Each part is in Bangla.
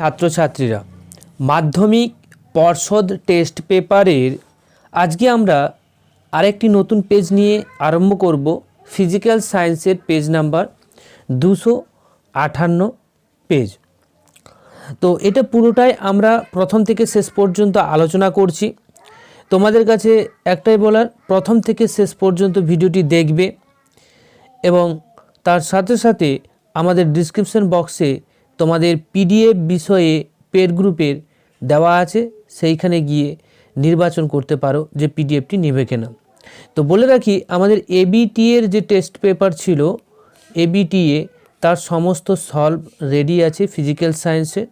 ছাত্রছাত্রীরা। মাধ্যমিক পর্ষদ টেস্ট পেপারের আজকে আমরা আরেকটি নতুন পেজ নিয়ে আরম্ভ করব। ফিজিক্যাল সায়েন্সের পেজ নাম্বার দুশো আটান্ন পেজ। তো এটা পুরোটাই আমরা প্রথম থেকে শেষ পর্যন্ত আলোচনা করছি। তোমাদের কাছে একটাই বলার, প্রথম থেকে শেষ পর্যন্ত ভিডিওটি দেখবে এবং তার সাথে সাথে আমাদের ডিসক্রিপশন বক্সে তোমাদের পিডিএফ বিষয়ে পেড গ্রুপের দেওয়া আছে, সেইখানে গিয়ে নির্বাচন করতে পারো যে পিডিএফটি নেবে কিনা। তো বলে রাখি, আমাদের এবিটি এর যে টেস্ট পেপার ছিল এবিটিএ তার সমস্ত সলভ রেডি আছে ফিজিক্যাল সায়েন্সে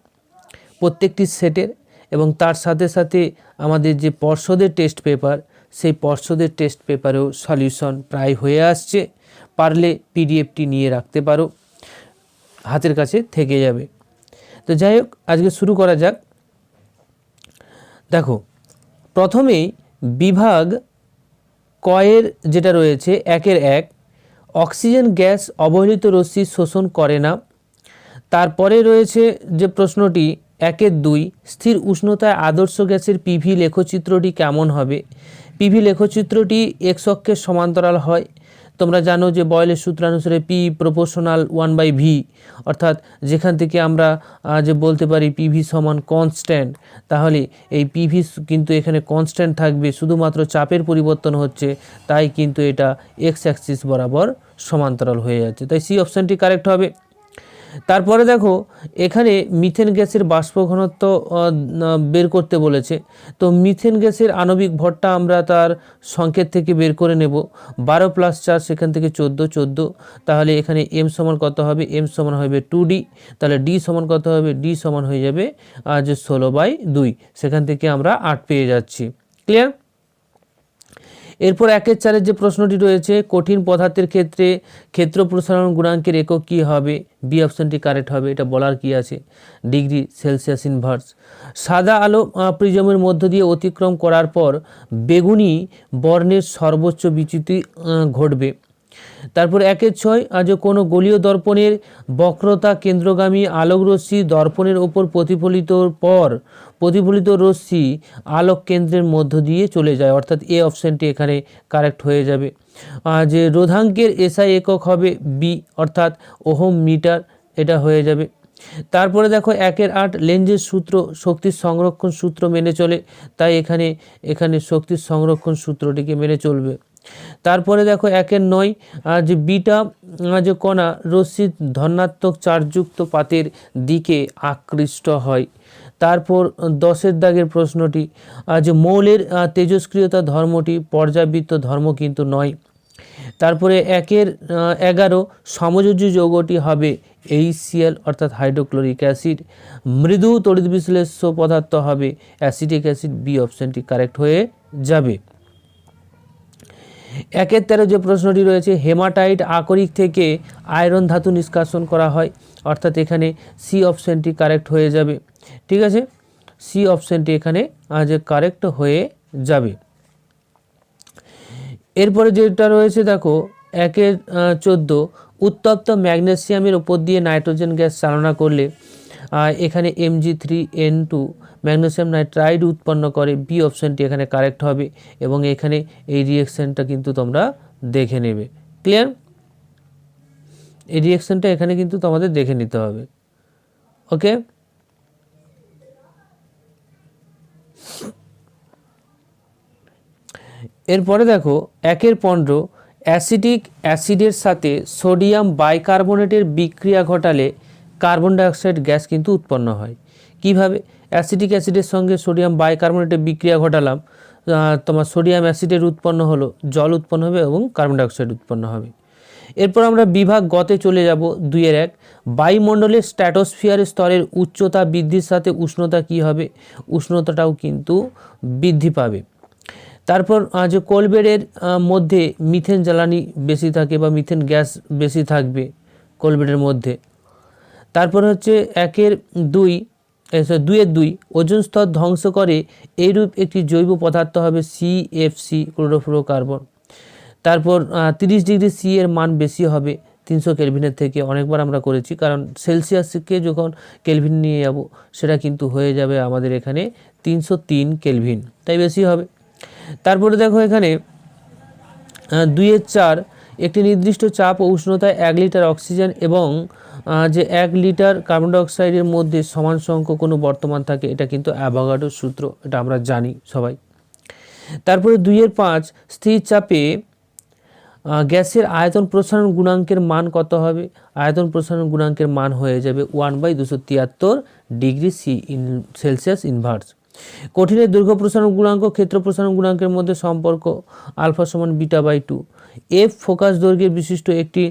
প্রত্যেকটি সেটের এবং তার সাথে সাথে আমাদের যে পর্ষদের টেস্ট পেপার সেই পর্ষদের টেস্ট পেপারেও সলিউশন প্রায় হয়ে আসছে। পারলে পিডিএফটি নিয়ে রাখতে পারো। হাতের কাছে থেকে যাবে। তো যাই হোক, আজকে শুরু করা যাক। দেখো, প্রথমেই বিভাগ কয়ের যেটা রয়েছে, একের এক, অক্সিজেন গ্যাস অবহেলিত রশ্মি শোষণ করে না। তারপরে রয়েছে যে প্রশ্নটি, একের দুই, স্থির উষ্ণতায় আদর্শ গ্যাসের পিভি লেখচিত্রটি কেমন হবে? পিভি লেখচিত্রটি এক্স সমান্তরাল হয় তোমরা জানো যে বয়েলের সূত্রানুসারে P proportional one by V অর্থাৎ যেখান থেকে আমরা যে বলতে পারি পিভি সমান কনস্ট্যান্ট তাহলে এই পিভি কিন্তু এখানে কনস্ট্যান্ট থাকবে, শুধুমাত্র চাপের পরিবর্তন হচ্ছে, তাই কিন্তু এটা এক্স অ্যাক্সিস বরাবর সমান্তরাল হয়ে যাচ্ছে। তাই সি অপশানটি কারেক্ট হবে। তারপরে দেখো, এখানে মিথেন গ্যাসের বাষ্প ঘনত্ব বের করতে বলেছে। তো মিথেন গ্যাসের আণবিক ভরটা আমরা তার সংকেত থেকে বের করে নেব। বারো প্লাস চার, সেখান থেকে চোদ্দ চোদ্দ। তাহলে এখানে এম সমান কত হবে? এম সমান হবে টু ডি তাহলে ডি সমান কত হবে? ডি সমান হয়ে যাবে যে ষোলো বাই দুই। সেখান থেকে আমরা আট পেয়ে যাচ্ছি। ক্লিয়ার এরপর একের চারের যে প্রশ্নটি রয়েছে, কঠিন পদার্থের ক্ষেত্রে ক্ষেত্র প্রসারণ গুণাঙ্কের একক কী হবে? বি অপশনটি কারেক্ট হবে, এটা বলার কি আছে? Degree Celsius inverse. সাদা আলো প্রিজমের মধ্য দিয়ে অতিক্রম করার পর বেগুনি বর্ণের সর্বোচ্চ বিচ্যুতি ঘটবে। তারপর একের ছয় আজ কোনো গলীয় দর্পণের বক্রতা কেন্দ্রগামী আলোক রশ্মি দর্পণের ওপর প্রতিফলিত পর প্রতিফলিত রশ্মি আলোক কেন্দ্রের মধ্য দিয়ে চলে যায়, অর্থাৎ এ অপশানটি এখানে কারেক্ট হয়ে যাবে। যে রোধাঙ্কের এসআই একক হবে বি অর্থাৎ ওহম মিটার, এটা হয়ে যাবে। তারপরে দেখো একের আট লেন্সের সূত্র, শক্তির সংরক্ষণ সূত্র মেনে চলে, তাই এখানে এখানে শক্তির সংরক্ষণ সূত্রটিকে মেনে চলবে। তারপরে দেখো একের নয় যে বিটা যে কণা, রশ্মির ধনাত্মক চার্জযুক্ত পাতের দিকে আকৃষ্ট হয়। তারপর দশের দাগের প্রশ্নটি যে মৌলের তেজস্ক্রিয়তা ধর্মটি পর্যাবৃত্ত ধর্ম কিন্তু নয়। তারপরে একের এগারো সমযোজ্য যৌগটি হবে এইচসিএল অর্থাৎ হাইড্রোক্লোরিক অ্যাসিড। মৃদু তড়িৎ বিশ্লেষ্য পদার্থ হবে অ্যাসিডিক অ্যাসিড, বি অপশানটি কারেক্ট হয়ে যাবে। একের তেরো যে প্রশ্নটি রয়েছে, হেমাটাইট আকরিক থেকে আয়রন ধাতু নিষ্কাশন করা হয়। অর্থাৎ এখানে সি অপশানটি কারেক্ট হয়ে যাবে। ঠিক আছে? সি অপশানটি এখানে আজ কারেক্ট হয়ে যাবে। এরপরে যেটা রয়েছে, দেখো, একের চোদ্দ, উত্তপ্ত ম্যাগনেসিয়ামের উপর দিয়ে নাইট্রোজেন গ্যাস চালনা করলে এখানে M G three N two magnesium nitride উৎপন্ন করে বি অপশানটি এখানে কারেক্ট হবে এবং এখানে এই রিয়েকশানটা কিন্তু তোমরা দেখে নেবে। ক্লিয়ার এই রিয়েকশানটা এখানে কিন্তু তোমাদের দেখে নিতে হবে। ওকে এরপরে দেখো, একের পনেরো, অ্যাসিডিক অ্যাসিডের সাথে সোডিয়াম বাইকার্বনেটের বিক্রিয়া ঘটালে কার্বন ডাইঅক্সাইড গ্যাস কিন্তু উৎপন্ন হয়। কীভাবে? অ্যাসিডিক অ্যাসিডের সঙ্গে সোডিয়াম বাইকার্বনেটের বিক্রিয়া ঘটালাম। তোমার সোডিয়াম অ্যাসিডের উৎপন্ন হলো, জল উৎপন্ন হবে এবং কার্বন ডাইঅক্সাইড উৎপন্ন হবে। এরপর আমরা বিভাগ গতে চলে যাব দুইয়ের এক। বায়ুমণ্ডলের স্ট্র্যাটোস্ফিয়ারের স্তরের উচ্চতা বৃদ্ধির সাথে উষ্ণতা কি হবে? উষ্ণতাটাও কিন্তু বৃদ্ধি পাবে। তারপর যে কোলবেডের মধ্যে মিথেন জ্বালানি বেশি থাকে বা মিথেন গ্যাস বেশি থাকবে কোলবেডের মধ্যে। তারপর হচ্ছে একের দুই দুইয়ের দুই, ওজন স্তর ধ্বংস করে এইরূপ একটি জৈব পদার্থ হবে C F C CFC chlorofluorocarbon তারপর তিরিশ ডিগ্রি সি এর মান বেশি হবে তিনশো কেলভিনের থেকে, অনেকবার আমরা করেছি, কারণ সেলসিয়াসকে যখন কেলভিন নিয়ে যাব, সেটা কিন্তু হয়ে যাবে আমাদের এখানে তিনশো তিন কেলভিন, তাই বেশি হবে। তারপরে দেখো এখানে দুইয়ের চার একটি নির্দিষ্ট চাপ ও উষ্ণতায় এক লিটার অক্সিজেন এবং যে এক লিটার কার্বন ডাইঅক্সাইডের মধ্যে সমান সংখ্যক কোনো বর্তমান থাকে, এটা কিন্তু অ্যাভাগাডোর সূত্র, এটা আমরা জানি সবাই। তারপরে দুইয়ের পাঁচ, স্থির চাপে গ্যাসের আয়তন প্রসারণ গুণাঙ্কের মান কত হবে? আয়তন প্রসারণ গুণাঙ্কের মান হয়ে যাবে ওয়ান বাই দুশো তিয়াত্তর degree C in Celsius inverse. কঠিনের দৈর্ঘ্য প্রসারণ গুণাঙ্ক, ক্ষেত্র প্রসারণ গুণাঙ্কের মধ্যে সম্পর্ক আলফা সমান beta by two. F focus দৈর্ঘ্যের বিশিষ্ট একটি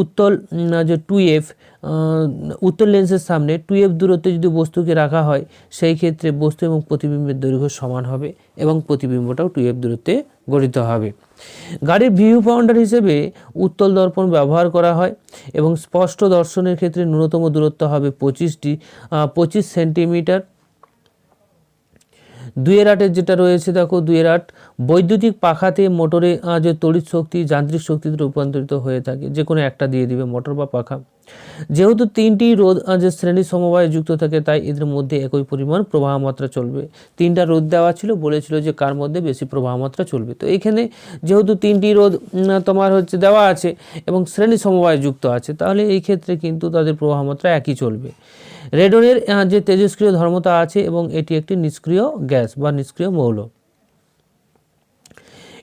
উত্তল যে টু এফ উত্তল লেন্সের সামনে টু এফ দূরত্বে যদি বস্তুকে রাখা হয়, সেই ক্ষেত্রে বস্তু এবং প্রতিবিম্বের দৈর্ঘ্য সমান হবে এবং প্রতিবিম্বটাও টু এফ দূরত্বে গঠিত হবে। গাড়ির ভিউ পাউন্ডার হিসেবে উত্তল দর্পণ ব্যবহার করা হয় এবং স্পষ্ট দর্শনের ক্ষেত্রে ন্যূনতম দূরত্ব হবে পঁচিশটি পঁচিশ সেন্টিমিটার। দুইয়ের আটের যেটা রয়েছে, দেখো দুইয়ের আট, বৈদ্যুতিক পাখাতে মোটরে যে তড়িৎ শক্তি, যান্ত্রিক শক্তিতে রূপান্তরিত হয়ে থাকে যে কোনো একটা দিয়ে দিবে মোটর বা পাখা। যেহেতু তিনটি রোদ যে শ্রেণি সমবায়ে যুক্ত থাকে, তাই এদের মধ্যে একই পরিমাণ প্রবাহ মাত্রা চলবে। তিনটা রোদ দেওয়া ছিল, বলেছিল যে কার মধ্যে বেশি প্রবাহ মাত্রা চলবে। তো এইখানে যেহেতু তিনটি রোদ তোমার হচ্ছে দেওয়া আছে এবং শ্রেণি সমবায়ে যুক্ত আছে, তাহলে এই ক্ষেত্রে কিন্তু তাদের প্রবাহ মাত্রা একই চলবে। রেডনের যে তেজস্ক্রিয় ধর্মতা আছে এবং এটি একটি নিষ্ক্রিয় গ্যাস বা নিষ্ক্রিয় মৌল।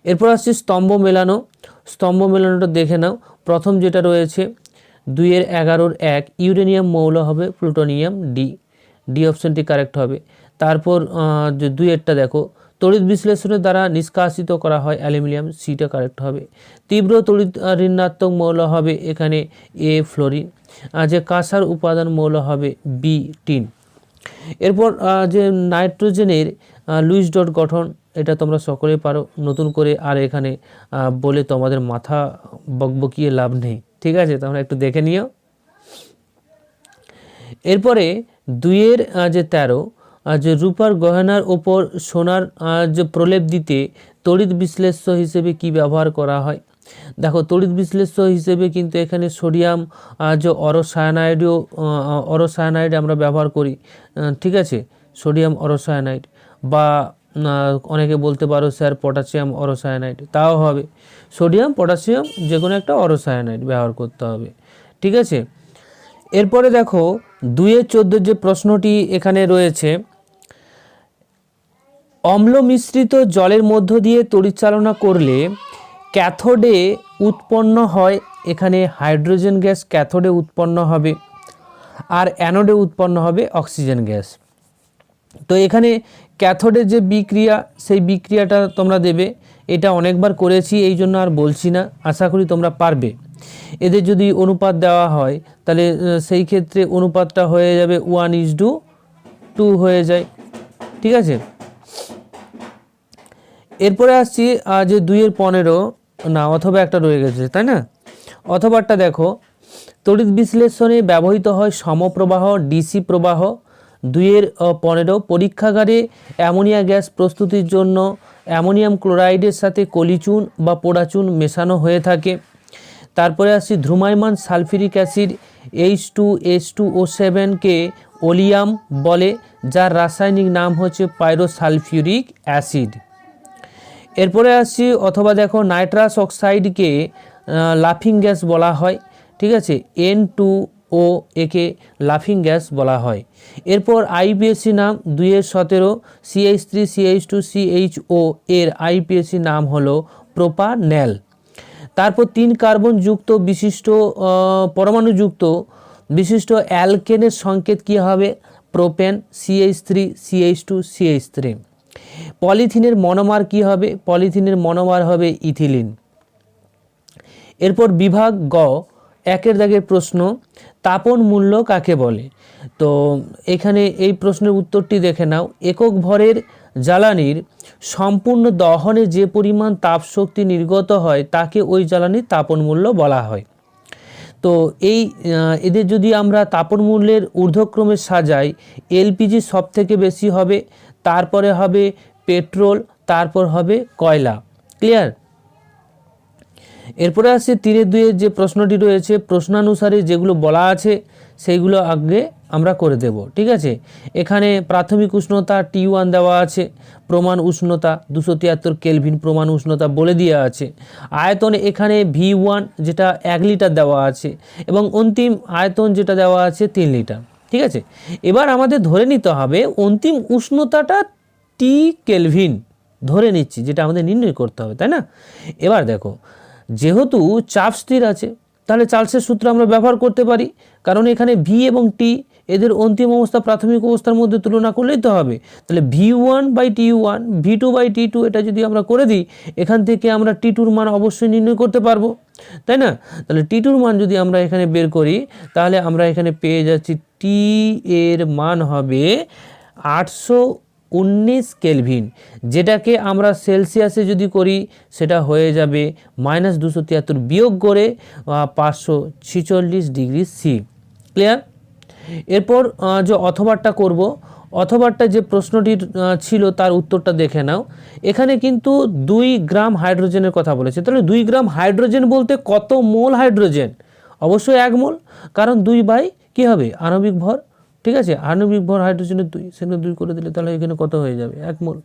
এরপর আসছে স্তম্ভ মেলানো। স্তম্ভ মেলানোটা দেখে নাও। প্রথম যেটা রয়েছে দুইয়ের এগারোর এক ইউরেনিয়াম মৌল হবে প্লুটোনিয়াম ডি ডি অপশনটি কারেক্ট হবে। তারপর আহ, যে দুইয়েরটা দেখো তড়িৎ বিশ্লেষণের দ্বারা নিষ্কাশিত করা হয় অ্যালুমিনিয়াম সিটা কারেক্ট হবে। তীব্র তড়িৎ ঋণাত্মক মৌল হবে এখানে এ ফ্লোরিন যে কাঁসার উপাদান মৌল হবে বি টিন এরপর যে নাইট্রোজেনের লুইস ডট গঠন, এটা তোমরা সকলেই পারো। নতুন করে আর এখানে বলে তোমাদের মাথা বকবকিয়ে লাভ নেই। ঠিক আছে? তোমরা একটু দেখে নিও। এরপরে, দুইয়ের যে তেরো যে রূপার গহনার ওপর সোনার যে প্রলেপ দিতে, তড়িৎ বিশ্লেষ্য হিসেবে কি ব্যবহার করা হয়? দেখো, তড়িৎ বিশ্লেষ্য হিসেবে কিন্তু এখানে সোডিয়াম যে অরোসায়ানাইডও অরোসায়ানাইড আমরা ব্যবহার করি ঠিক আছে? সোডিয়াম অরোসায়ানাইড বা অনেকে বলতে পারো স্যার পটাশিয়াম অরোসায়ানাইড, তাও হবে। সোডিয়াম, পটাশিয়াম যে কোনো একটা অরোসায়ানাইড ব্যবহার করতে হবে, ঠিক আছে? এরপরে দেখো, দুইয়ের চোদ্দোর যে প্রশ্নটি এখানে রয়েছে অম্ল মিশ্রিত জলের মধ্য দিয়ে তড়িৎচালনা করলে ক্যাথোডে উৎপন্ন হয়, এখানে হাইড্রোজেন গ্যাস ক্যাথোডে উৎপন্ন হবে আর অ্যানোডে উৎপন্ন হবে অক্সিজেন গ্যাস। তো এখানে ক্যাথোডের যে বিক্রিয়া, সেই বিক্রিয়াটা তোমরা দেবে। এটা অনেকবার করেছি, এই জন্য আর বলছি না। আশা করি তোমরা পারবে। এদের যদি অনুপাত দেওয়া হয়, তাহলে সেই ক্ষেত্রে অনুপাতটা হয়ে যাবে ওয়ান ইজ টু টু হয়ে যায়। ঠিক আছে? এরপরে আসছি যে দুইয়ের পনেরো। না, অথবা একটা রয়ে গেছে, তাই না? অথবাটা দেখো, তড়িৎ বিশ্লেষণে ব্যবহৃত হয় সমপ্রবাহ, ডিসি প্রবাহ। দুইয়ের পনেরো, পরীক্ষাগারে অ্যামোনিয়া গ্যাস প্রস্তুতির জন্য অ্যামোনিয়াম ক্লোরাইডের সাথে কলিচুন বা পোড়াচুন মেশানো হয়ে থাকে। তারপরে আসছি ধ্রুমায়মান sulphuric acid H two H two O সেভেনকে oleum বলে, যার রাসায়নিক নাম হচ্ছে পাইরোসালফিউরিক অ্যাসিড। এরপরে আসছি, অথবা দেখো নাইট্রাস অক্সাইডকে লাফিং গ্যাস বলা হয়, ঠিক আছে? এন টু ও একে লাফিং গ্যাস বলা হয়। এরপর আইপিএসসি নাম দুইয়ের সতেরো CH three CH two CH O এর আইপিএসসি নাম হলো প্রোপানেল। তারপর তিন কার্বন যুক্ত বিশিষ্ট পরমাণুযুক্ত বিশিষ্ট অ্যালকেনের সংকেত কী হবে? Propane CH three CH two CH three পলিথিনের মনোমার কি হবে? পলিথিনের মনোমার হবে ইথিলিন। এরপর বিভাগ গ, একের দাগের প্রশ্ন, তাপন মূল্য কাকে বলে? তো এখানে এই প্রশ্নের উত্তরটি দেখে নাও। একক ভরের জ্বালানির সম্পূর্ণ দহনে যে পরিমাণ তাপশক্তি নির্গত হয়, তাকে ওই জ্বালানির তাপন মূল্য বলা হয়। তো এই এদের যদি আমরা তাপন মূল্যের ঊর্ধ্বক্রমে সাজাই, এলপিজি সব থেকে বেশি হবে, তারপরে হবে পেট্রোল, তারপর হবে কয়লা। ক্লিয়ার? এরপরে আসছে তিনের দুইয়ের যে প্রশ্নটি রয়েছে, প্রশ্নানুসারে যেগুলো বলা আছে, সেইগুলো আগে আমরা করে দেব, ঠিক আছে? এখানে প্রাথমিক উষ্ণতা টি ওয়ান দেওয়া আছে, প্রমাণ উষ্ণতা দুশো তিয়াত্তর কেলভিন প্রমাণ উষ্ণতা বলে দেওয়া আছে। আয়তন এখানে ভি ওয়ান যেটা এক লিটার দেওয়া আছে এবং অন্তিম আয়তন যেটা দেওয়া আছে তিন লিটার, ঠিক আছে? এবার আমাদের ধরে নিতে হবে অন্তিম উষ্ণতাটা টি কেলভিন ধরে নিচ্ছি, যেটা আমাদের নির্ণয় করতে হবে, তাই না? এবার দেখো, যেহেতু চাপ স্থির আছে, তাহলে চার্লসের সূত্র আমরা ব্যবহার করতে পারি, কারণ এখানে ভি এবং টি এদের অন্তিম অবস্থা প্রাথমিক অবস্থার মধ্যে তুলনা করলেই তো হবে। তাহলে V one by T one V two by T two এটা যদি আমরা করে দিই, এখান থেকে আমরা টি টুর মান অবশ্যই নির্ণয় করতে পারব, তাই না? তাহলে টি টুর মান যদি আমরা এখানে বের করি, তাহলে আমরা এখানে পেয়ে যাচ্ছি টি এর মান হবে আটশো উনিশ কেলভিন, যেটাকে আমরা সেলসিয়াসে যদি করি, সেটা হয়ে যাবে মাইনাস দুশো তিয়াত্তর বিয়োগ করে পাঁচশো ছিচল্লিশ ডিগ্রি সি ক্লিয়ার এরপর যে অথবারটা করব, অথবারটা যে প্রশ্নটির ছিল তার উত্তরটা দেখে নাও। এখানে কিন্তু দুই গ্রাম হাইড্রোজেনের কথা বলেছে। তাহলে দুই গ্রাম হাইড্রোজেন বলতে কত মোল হাইড্রোজেন? অবশ্যই এক মোল, কারণ দুই বাই কী হবে? আণবিক ভর ঠিক আছে? আণবিক ভর হাইড্রোজেনের দুই সেখানে দুই করে দিলে তাহলে এখানে কত হয়ে যাবে? এক মোল।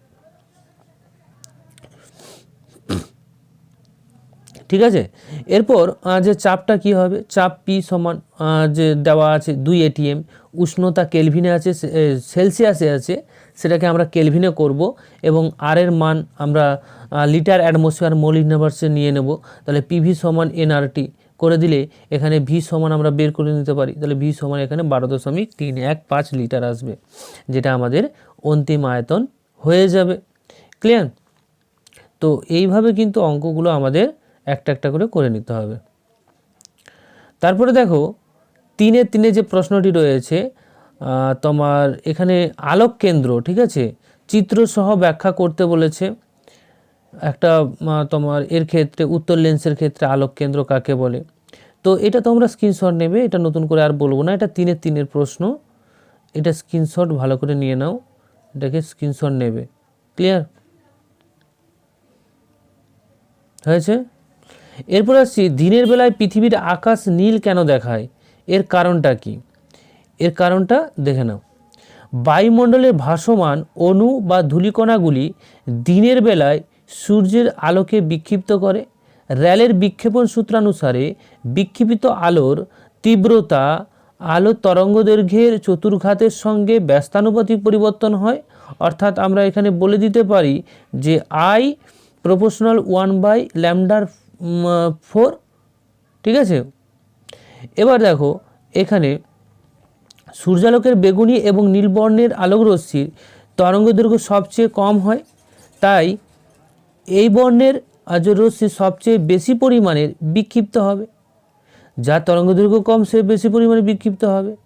ঠিক আছে? এরপর যে চাপটা কি হবে? চাপ পি সমান যে দেওয়া আছে দুই এটিএম উষ্ণতা কেলভিনে আছে সেলসিয়াসে আছে, সেটাকে আমরা কেলভিনে করব এবং আর এর মান আমরা লিটার অ্যাটমসফিয়ার মোল ইউনিভার্সে নিয়ে নেব। তাহলে পিভি সমান এনআরটি করে দিলে এখানে ভি সমান আমরা বের করে নিতে পারি। তাহলে ভি সমান এখানে বারো দশমিক তিন এক পাঁচ লিটার আসবে, যেটা আমাদের অন্তিম আয়তন হয়ে যাবে। ক্লিয়ার তো এইভাবে কিন্তু অঙ্কগুলো আমাদের একটা একটা করে করে নিতে হবে। তারপরে দেখো, তিনে তিনে যে প্রশ্নটি রয়েছে তোমার এখানে আলোক কেন্দ্র, ঠিক আছে? চিত্রসহ ব্যাখ্যা করতে বলেছে। একটা তোমার এর ক্ষেত্রে, উত্তর লেন্সের ক্ষেত্রে আলোক কেন্দ্র কাকে বলে? তো এটা তোমরা স্ক্রিনশট নেবে, এটা নতুন করে আর বলব না, এটা তিনের তিনের প্রশ্ন। এটা স্ক্রিনশট ভালো করে নিয়ে নাও, এটাকে স্ক্রিনশট নেবে। ক্লিয়ার হয়েছে? এরপর আসছি, দিনের বেলায় পৃথিবীর আকাশ নীল কেন দেখায়? এর কারণটা কি? এর কারণটা দেখে নাও। বায়ুমণ্ডলের ভাসমান অণু বা ধূলিকণাগুলি দিনের বেলায় সূর্যের আলোকে বিক্ষিপ্ত করে। র্যালের বিক্ষেপণ সূত্রানুসারে বিক্ষিপিত আলোর তীব্রতা আলোর তরঙ্গদৈর্ঘ্যের চতুর্ঘাতের সঙ্গে ব্যস্তানুপাতিক পরিবর্তন হয়। অর্থাৎ আমরা এখানে বলে দিতে পারি যে আই প্রপোর্শনাল ওয়ান বাই ল্যামডার ফোর ঠিক আছে? এবার দেখো, এখানে সূর্যালোকের বেগুনি এবং নীল বর্ণের আলোক রশ্মির তরঙ্গদৈর্ঘ্য সবচেয়ে কম হয়। তাই এই বর্ণের আজ রশ্মি সবচেয়ে বেশি পরিমাণের বিক্ষিপ্ত হবে। যার তরঙ্গদৈর্ঘ্য কম, সে বেশি পরিমাণে বিক্ষিপ্ত হবে।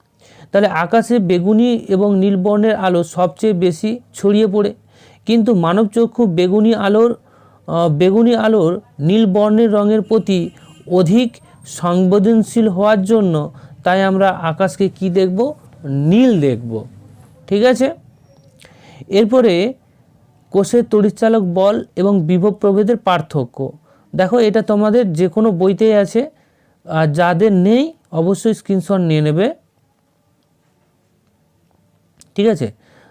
তাহলে আকাশে বেগুনি এবং নীল বর্ণের আলো সবচেয়ে বেশি ছড়িয়ে পড়ে। কিন্তু মানব চক্ষু বেগুনি আলোর বেগুনি আলোর নীল বর্ণের রঙের প্রতি অধিক সংবেদনশীল হওয়ার জন্য তাই আমরা আকাশকে কি দেখব? নীল দেখব। ঠিক আছে? এরপরে কোষের তড়িৎচালক বল এবং বিভব প্রভেদের পার্থক্য। দেখো, এটা তোমাদের যে কোনো বইতেই আছে। আর যাদের নেই, অবশ্যই স্ক্রিনশট নিয়ে নেবে। ঠিক আছে?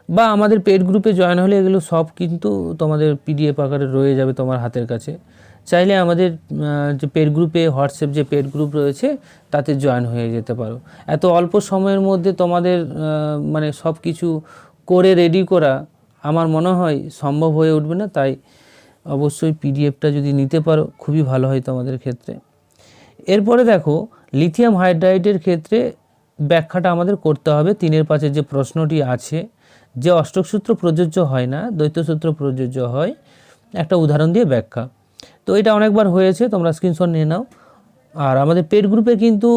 বা আমাদের পেড গ্রুপে জয়েন হলে এগুলো সব কিন্তু তোমাদের পিডিএফ আকারে রয়ে যাবে তোমার হাতের কাছে। চাইলে আমাদের যে পেড গ্রুপে হোয়াটসঅ্যাপ যে পেড গ্রুপ রয়েছে, তাতে জয়েন হয়ে যেতে পারো। এত অল্প সময়ের মধ্যে তোমাদের মানে সব কিছু করে রেডি করা আমার মনে হয় সম্ভব হয়ে উঠবে না, তাই অবশ্যই পিডিএফটা যদি নিতে পারো, খুবই ভালো হয় তোমাদের ক্ষেত্রে। এরপরে দেখো লিথিয়াম হাইড্রাইডের ক্ষেত্রে ব্যাখ্যাটা আমাদের করতে হবে। তিনের পাশে যে প্রশ্নটি আছে, যে অষ্টক সূত্র প্রযোজ্য হয় না, দ্বৈত সূত্র প্রযোজ্য হয়, একটা উদাহরণ দিয়ে ব্যাখ্যা। তো এটা অনেকবার হয়েছে, তোমরা স্ক্রিনশট নিয়ে নাও। আর আমাদের পেড গ্রুপে কিন্তু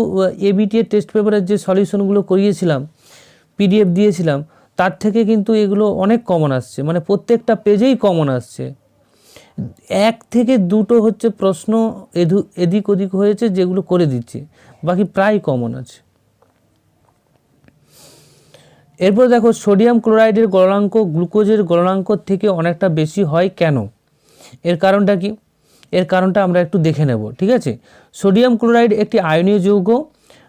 এবিটি এর টেস্ট পেপারের যে সলিউশনগুলো করিয়েছিলাম পিডিএফ দিয়েছিলাম তার থেকে কিন্তু এগুলো অনেক কমন আসছে। মানে প্রত্যেকটা পেজেই কমন আসছে। এক থেকে দুটো হচ্ছে প্রশ্ন এধু, এদিক ওদিক হয়েছে যেগুলো করে দিচ্ছে। বাকি প্রায় কমন আছে। এরপর দেখো সোডিয়াম ক্লোরাইডের গলনাঙ্ক গ্লুকোজের গলনাঙ্ক থেকে অনেকটা বেশি হয় কেন? এর কারণটা কি? এর কারণটা আমরা একটু দেখে নেব, ঠিক আছে? সোডিয়াম ক্লোরাইড একটি আয়নীয় যৌগ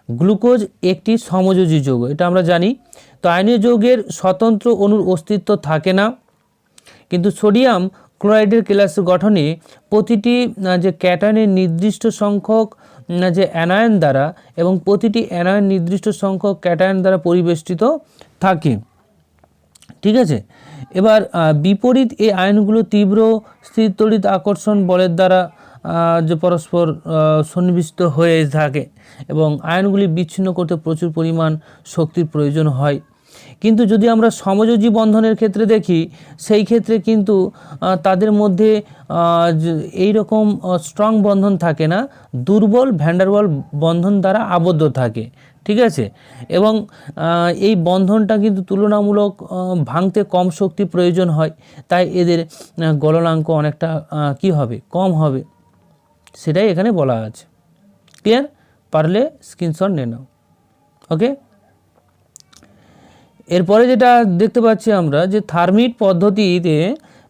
গ্লুকোজ একটি সমযোজী যৌগ, এটা আমরা জানি। তো আয়নীয় যৌগের স্বতন্ত্র অণুর অস্তিত্ব থাকে না। কিন্তু সোডিয়াম ক্লোরাইডের ক্লাস গঠনে প্রতিটি যে ক্যাটায়নের নির্দিষ্ট সংখ্যক যে অ্যানায়ন দ্বারা এবং প্রতিটি অ্যানায়ন নির্দিষ্ট সংখ্যক ক্যাটায়ন দ্বারা পরিবেষ্টিত থাকে। ঠিক আছে? এবার বিপরীত এই আয়নগুলো তীব্র স্থির তড়িৎ আকর্ষণ বলের দ্বারা যে পরস্পর সন্নিবিষ্ট হয়ে থাকে এবং আয়নগুলি বিচ্ছিন্ন করতে প্রচুর পরিমাণ শক্তির প্রয়োজন হয়। কিন্তু যদি আমরা সমযোজী বন্ধনের ক্ষেত্রে দেখি, সেই ক্ষেত্রে কিন্তু তাদের মধ্যে এই রকম স্ট্রং বন্ধন থাকে না, দুর্বল ভ্যান্ডারওয়াল বন্ধন দ্বারা আবদ্ধ থাকে, ঠিক আছে? এবং এই বন্ধনটা কিন্তু তুলনামূলক ভাঙতে কম শক্তি প্রয়োজন হয়। তাই এদের গলনাঙ্ক অনেকটা কি হবে? কম হবে। সেটাই এখানে বলা আছে। ক্লিয়ার পারলে স্ক্রিনশট নিয়ে নাও। ওকে এরপরে যেটা দেখতে পাচ্ছি আমরা যে থার্মিট পদ্ধতিতে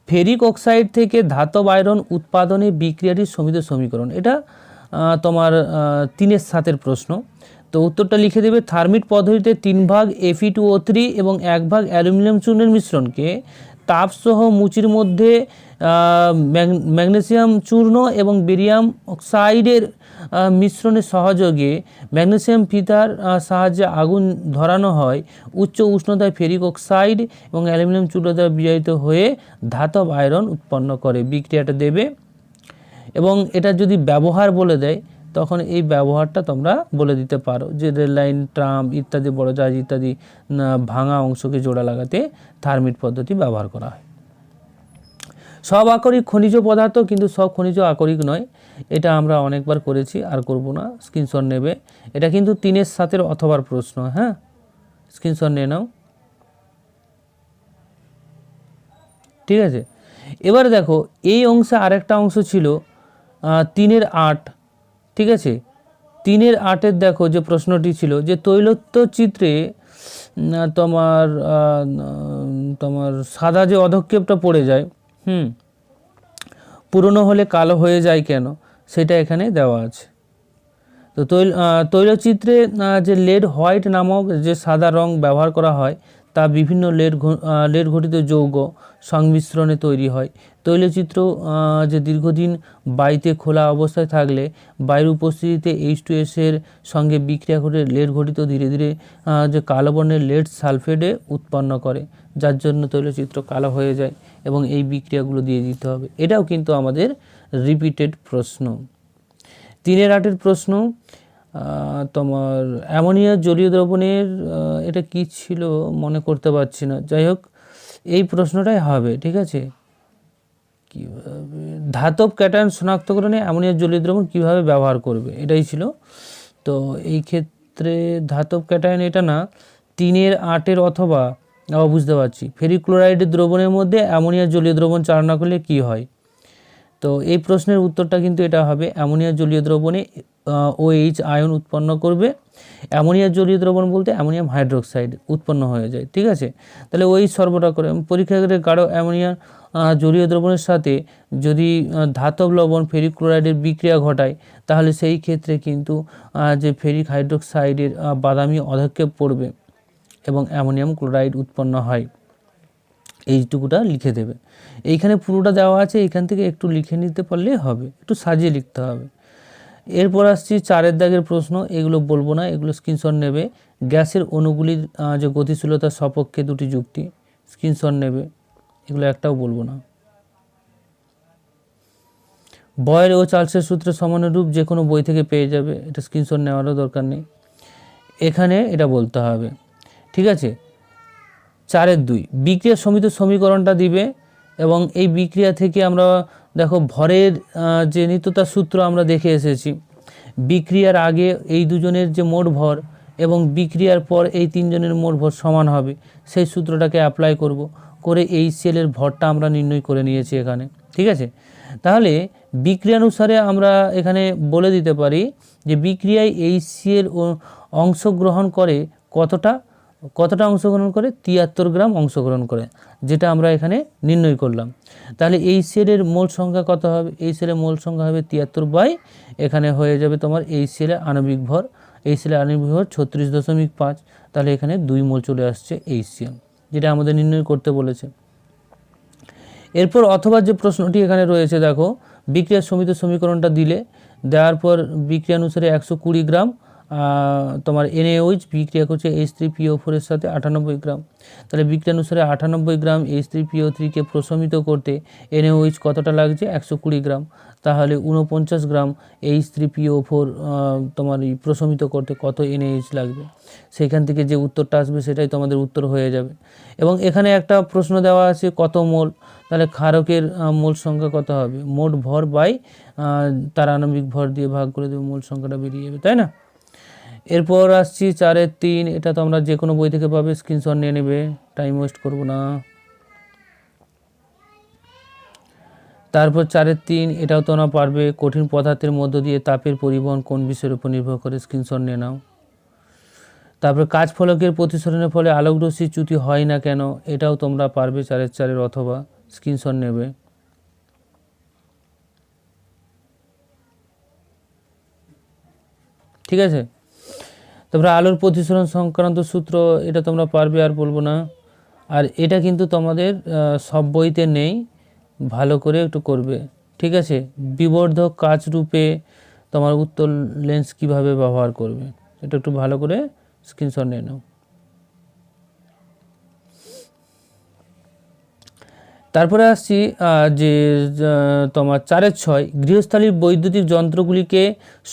ফেরিক অক্সাইড থেকে ধাতব আয়রন উৎপাদনে বিক্রিয়াটির সমিত সমীকরণ। এটা তোমার তিনের সাতের প্রশ্ন। তো উত্তরটা লিখে দেবে থার্মিট পদ্ধতিতে তিন ভাগ এফি টু ও থ্রি এবং এক ভাগ অ্যালুমিনিয়াম চূর্ণের মিশ্রণকে তাপসহ মুচির মধ্যে ম্যাগনেসিয়াম চূর্ণ এবং বেরিয়াম অক্সাইডের মিশ্রণের সহযোগে ম্যাগনেসিয়াম ফিতার সাহায্যে আগুন ধরানো হয়। উচ্চ উষ্ণতায় ফেরিক অক্সাইড এবং অ্যালুমিনিয়াম চূর্ণ দ্বারা বিজারিত হয়ে ধাতব আয়রন উৎপন্ন করে। বিক্রিয়াটা দেবে। এবং এটা যদি ব্যবহার বলে দেয় তখন এই ব্যবহারটা তোমরা বলে দিতে পারো যে রেল লাইন, ট্রাম ইত্যাদি, বড় জাহাজ ইত্যাদি ভাঙা অংশকে জোড়া লাগাতে থার্মিট পদ্ধতি ব্যবহার করা হয়। সব আকরিক খনিজ পদার্থ কিন্তু সব খনিজ আকরিক নয়, এটা আমরা অনেকবার করেছি, আর করব না, স্ক্রিনশট নেবে। এটা কিন্তু তিনের সাতের অথবার প্রশ্ন হ্যাঁ? স্ক্রিনশট নিয়ে নাও। ঠিক আছে? এবার দেখো, এই অংশে আরেকটা অংশ ছিল তিনের আট। ঠিক আছে? তিনের আটের দেখো যে প্রশ্নটি ছিল যে তৈলত্ব চিত্রে তোমার তোমার সাদা যে অধক্ষেপটা পড়ে যায়, হুম, পুরনো হলে কালো হয়ে যায় কেন? সেটা এখানে দেওয়া আছে। তো তৈল তৈলচিত্রে যে লেড হোয়াইট নামক যে সাদা রং ব্যবহার করা হয় তা বিভিন্ন ঘ- আহ, ঘটিত যৌগ সংমিশ্রণে তৈরি হয়। তৈলচিত্র যে দীর্ঘদিন বাড়িতে খোলা অবস্থায় থাকলে বায়ুর উপস্থিতিতে এইচ টু এর সঙ্গে বিক্রিয়া ঘটে লেড ঘটিত ধীরে ধীরে যে কালো বর্ণের লেড সালফেটে উৎপন্ন করে যার জন্য তৈলচিত্র কালো হয়ে যায় এবং এই বিক্রিয়াগুলো দিয়ে দিতে হবে। এটাও কিন্তু আমাদের রিপিটেড প্রশ্ন। তিনের আটের প্রশ্ন তোমার অ্যামোনিয়া জলীয় দ্রবণের এটা কি ছিল মনে করতে পারছি না। যাই হোক এই প্রশ্নটাই হবে, ঠিক আছে? কীভাবে? ধাতব ক্যাটায়ন শনাক্তকরণে অ্যামোনিয়া জলীয় দ্রবণ কীভাবে ব্যবহার করবে, এটাই ছিল। তো এই ক্ষেত্রে ধাতব ক্যাটায়ন এটা না, তিনের আটের অথবা, আবার বুঝতে পারছি, ফেরিক্লোরাইড দ্রবণের মধ্যে অ্যামোনিয়া জলীয় দ্রবণ চালনা করলে কি হয়? তো এই প্রশ্নের উত্তরটা কিন্তু এটা হবে, অ্যামোনিয়া জলীয় দ্রবণে ওএইচ আয়ন উৎপন্ন করবে। অ্যামোনিয়া জলীয় দ্রবণ বলতে অ্যামোনিয়াম হাইড্রোক্সাইড উৎপন্ন হয়ে যায় ঠিক আছে? তাহলে ওই সরবরাহ করে পরীক্ষাগারে গাঢ় অ্যামোনিয়া আহ, জলীয় দ্রবণের সাথে যদি ধাতব লবণ ফেরিক ক্লোরাইডের বিক্রিয়া ঘটায় তাহলে সেই ক্ষেত্রে কিন্তু যে ফেরিক হাইড্রোক্সাইডের বাদামি অধক্ষেপ পড়বে এবং অ্যামোনিয়াম ক্লোরাইড উৎপন্ন হয়। এইটুকুটা লিখে দেবে। এইখানে পুরোটা দেওয়া আছে এইখান থেকে একটু লিখে নিতে পারলেই হবে একটু সাজিয়ে লিখতে হবে। এরপর আসছি চারের দাগের প্রশ্ন, এগুলো বলব না, এগুলো স্ক্রিনশট নেবে। গ্যাসের অণুগুলির যে গতিশীলতার সপক্ষে দুটি যুক্তি স্ক্রিনশট নেবে। এগুলো একটাও বলব না। বয়ের ও চার্লসের সূত্রের সমানুরূপ যে কোনো বই থেকে পেয়ে যাবে, এটা স্ক্রিনশট নেওয়ারও দরকার নেই। এখানে এটা বলতে হবে। ঠিক আছে? চারের দুই, বিক্রিয়া সমিত সমীকরণটা দিবে এবং এই বিক্রিয়া থেকে আমরা দেখো, ভরের যে নিত্যতার সূত্র আমরা দেখে এসেছি, বিক্রিয়ার আগে এই দুজনের যে মোট ভর এবং বিক্রিয়ার পর এই তিনজনের মোট ভর সমান হবে, সেই সূত্রটাকে অ্যাপ্লাই করব, করে এই সেলের ভরটা আমরা নির্ণয় করে নিয়েছি এখানে, ঠিক আছে? তাহলে বিক্রিয়ানুসারে আমরা এখানে বলে দিতে পারি যে বিক্রিয়ায় এই সেল অংশগ্রহণ করে কতটা কতটা অংশগ্রহণ করে? তিয়াত্তর গ্রাম অংশগ্রহণ করে, যেটা আমরা এখানে নির্ণয় করলাম। তাহলে এই সেলের মোল সংখ্যা কত হবে? এই সেলের মোল সংখ্যা হবে তিয়াত্তর বাই, এখানে হয়ে যাবে তোমার এই সেলের আণবিক ভর। এই সেলের আণবিক ভর ছত্রিশ দশমিক পাঁচ, তাহলে এখানে দুই মোল চলে আসছে এই সেল, যেটা আমাদের নির্ণয় করতে বলেছে। এরপর অথবা যে প্রশ্নটি এখানে রয়েছে, দেখো, বিক্রিয়া সমিত সমীকরণটা দিলে, দেওয়ার পর বিক্রিয়া অনুসারে একশো কুড়ি গ্রাম তোমার এনএইচ বিক্রিয়া করছে এইচ থ্রি পিও ফোরের সাথে আটানব্বই গ্রাম। তাহলে বিক্রিয়া অনুসারে আটানব্বই গ্রাম এইচ থ্রি পিও থ্রিকে প্রশমিত করতে এনএইচ কতটা লাগছে? একশো কুড়ি গ্রাম। তাহলে উনপঞ্চাশ gram H three PO four তোমার প্রশমিত করতে কত এনএইচ লাগবে? সেখান থেকে যে উত্তরটা আসবে সেটাই তোমাদের উত্তর হয়ে যাবে। এবং এখানে একটা প্রশ্ন দেওয়া আছে, কত মোল? তাহলে ক্ষারকের মোল সংখ্যা কত হবে? মোট ভর বাই তার আণবিক ভর দিয়ে ভাগ করে দেবে, মোল সংখ্যাটা বেরিয়ে যাবে, তাই না? এরপর আসছি চারের তিন, এটা তো আমরা যে কোনো বই থেকে পাবে স্ক্রিনশট নিয়ে নেবে টাইম ওয়েস্ট করব না। তারপর চারের তিন, এটাও তো না পারবে, কঠিন পদার্থের মধ্য দিয়ে তাপের পরিবহন কোন বিষয়ের উপর নির্ভর করে স্ক্রিনশট নিয়ে নাও। তারপরে কাজ ফলকের প্রতিসরণের ফলে আলোক রশ্মি চ্যুতি হয় না কেন, এটাও তোমরা পারবে চারের চারের অথবা স্ক্রিনশট নেবে। ঠিক আছে? তারপরে আলোর প্রতিসরণ সংক্রান্ত সূত্র, এটা তোমরা পারবে, আর বলব না। আর এটা কিন্তু তোমাদের সব বইতে নেই। ভালো করে একটু করবে। ঠিক আছে? বিবর্ধক কাজ রূপে তোমার উত্তর লেন্স কীভাবে ব্যবহার করবে? এটা একটু ভালো করে স্ক্রিনশট নিয়ে নাও। তারপরে আসছি যে তোমার চারের ছয়, গৃহস্থালীর বৈদ্যুতিক যন্ত্রগুলিকে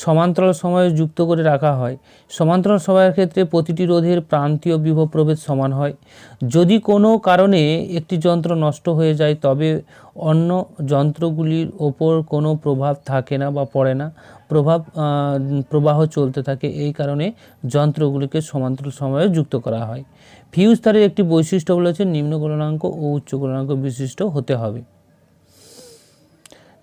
সমান্তরাল সময়ে যুক্ত করে রাখা হয়। সমান্তরাল সময়ের ক্ষেত্রে প্রতিটি রোধের প্রান্তীয় বিভব প্রভেদ সমান হয়। যদি কোনো কারণে একটি যন্ত্র নষ্ট হয়ে যায়, তবে অন্য যন্ত্রগুলির ওপর কোনো প্রভাব থাকে না বা পড়ে না। প্রভাব প্রবাহ চলতে থাকে। এই কারণে যন্ত্রগুলিকে সমান্তরাল সময়ে যুক্ত করা হয়। ফিউজ তারের একটি বৈশিষ্ট্য বলেছে নিম্ন গলনাঙ্ক ও উচ্চ গলনাঙ্ক বিশিষ্ট হতে হবে।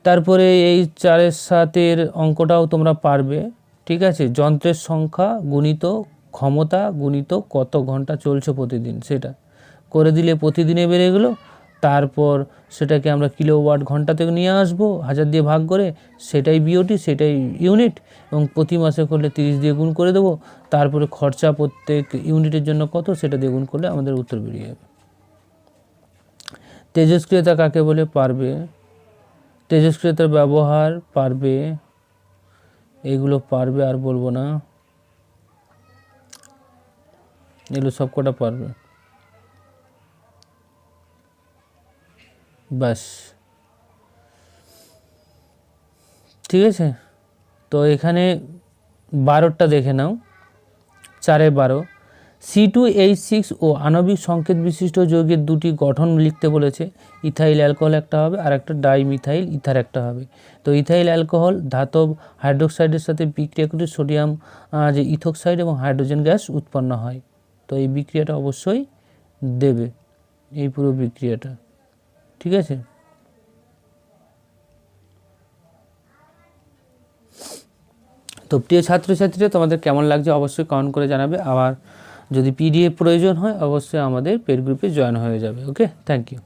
তারপরে এই চারের সাতের অঙ্কটাও তোমরা পারবে, ঠিক আছে? যন্ত্রের সংখ্যা গুণিত ক্ষমতা গুণিত কত ঘণ্টা চলছে প্রতিদিন, সেটা। করে দিলে প্রতিদিনে বেড়ে গেলো তারপর সেটাকে আমরা কিলোওয়াট ঘণ্টা থেকে নিয়ে আসব, হাজার দিয়ে ভাগ করে সেটাই বিওটি সেটাই ইউনিট এবং প্রতি মাসে করলে তিরিশ দিয়ে গুণ করে দেবো। তারপরে খরচা প্রত্যেক ইউনিটের জন্য কত সেটা দিয়ে গুণ করলে আমাদের উত্তর বেরিয়ে যাবে। তেজস্ক্রিয়তা কাকে বলে? পারবে। তেজস্ক্রিয়তার ব্যবহার পারবে। এগুলো পারবে আর বলব না। এগুলো সব কটা পারবে। ব্যাস ঠিক আছে? তো এখানে বারোটা দেখে নাও। চারে বারো। C two H six O আণবিক সংকেত বিশিষ্ট যৌগের দুটি গঠন লিখতে বলেছে। ইথাইল অ্যালকোহল একটা হবে আর একটা ডাইমিথাইল ইথার একটা হবে। তো ইথাইল অ্যালকোহল ধাতব হাইড্রোক্সাইডের সাথে বিক্রিয়া করে সোডিয়াম যে ইথোক্সাইড এবং হাইড্রোজেন গ্যাস উৎপন্ন হয়। তো এই বিক্রিয়াটা অবশ্যই দেবে। এই পুরো বিক্রিয়াটা। ঠিক আছে? তো প্রিয় ছাত্রছাত্রীরা, তোমাদের কেমন লাগছে অবশ্যই কমেন্ট করে জানাবে। আবার যদি পিডিএফ প্রয়োজন হয়, অবশ্যই আমাদের পেড গ্রুপে জয়েন হয়ে যাবে ওকে থ্যাংক ইউ